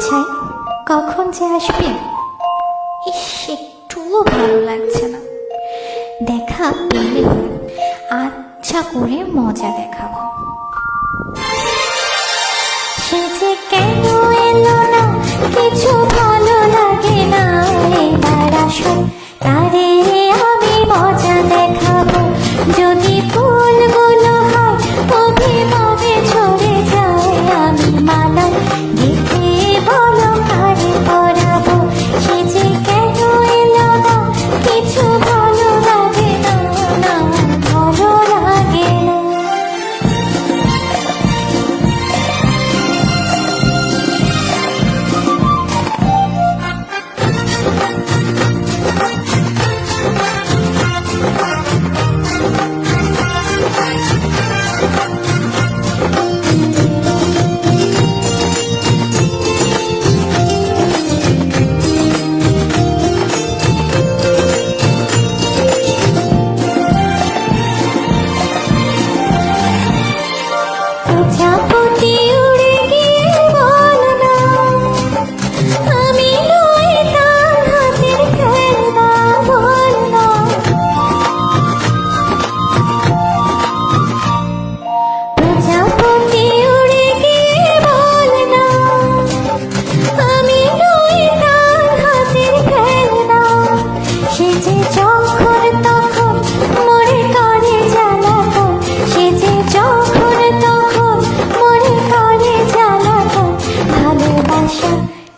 চাই কখন যে আসবে? ইস, একটুও ভালো লাগছে না। দেখা পেলে আচ্ছা করে মজা দেখাবো। সে যে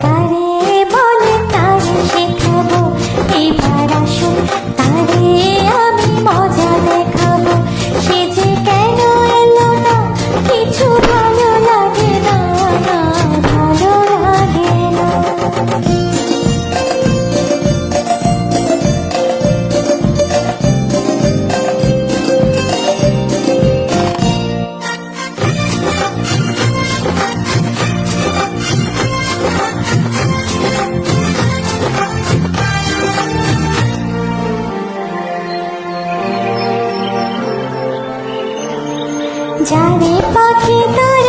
Pare যাবে পথে তাই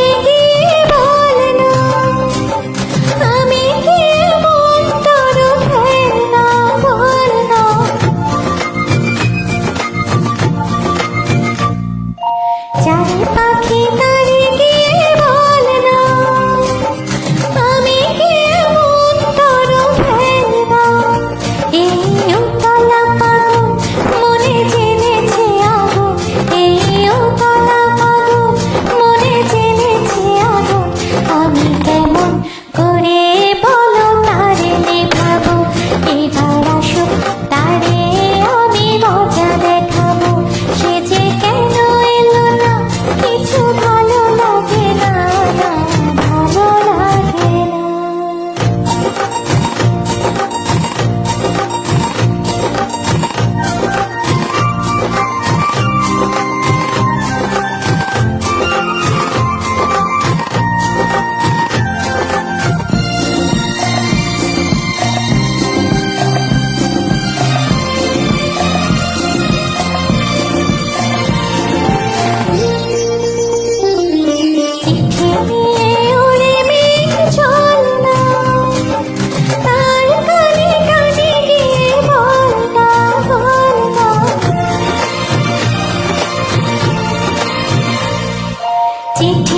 You.